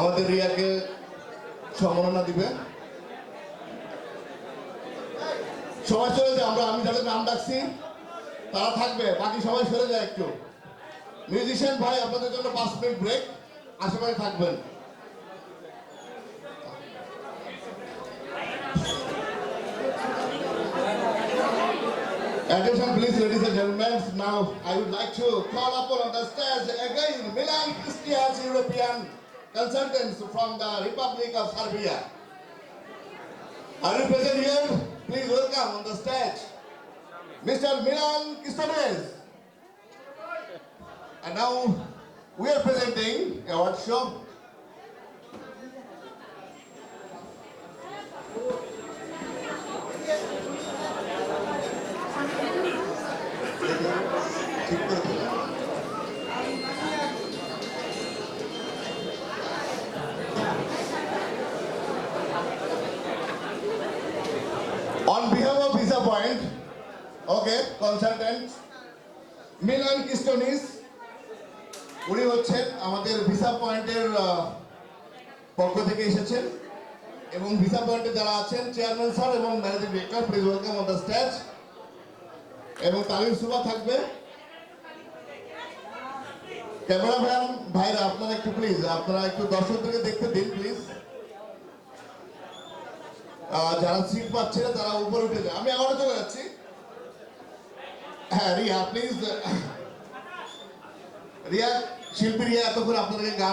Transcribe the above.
আমাদের রিয়াকে সম্মাননা দিবে সবাই চলে যায় আমরা আমি যাদের নাম ডাকছি তারা থাকবে বাকি সবাই সরে যায় একটু মিউজিশিয়ান ভাই আপনাদের জন্য পাঁচ মিনিট ব্রেক আশেপাশে থাকবেন Attention please ladies and gentlemen, now I would like to call upon on the stage again Milan Christians European consultants from the Republic of Serbia. Are you present here? Please welcome on the stage Mr. Milan Kistamez. And now we are presenting a workshop Thank you. On behalf of Visa Point, okay, consultant, Milan কিস্টোনিস উনি হচ্ছেন আমাদের visa পয়েন্টের পক্ষ থেকে এসেছেন। এবং visa পয়েন্টে যারা আছেন চেয়ারম্যান স্যার এবং managing director please welcome on the stage এবং তালিম সুবা থাকবে। ক্যামেরা ম্যান ভাইরা আপনারা একটু প্লিজ আপনারা একটু দর্শকদেরকে দেখতে দিন প্লিজ যারা সিট পাচ্ছে না, তারা উপরে উঠে যায়। আমি এগারো চলে যাচ্ছি। হ্যাঁ রিয়া প্লিজ রিয়া, শিল্পী রিয়া, এতক্ষণ আপনাদেরকে গান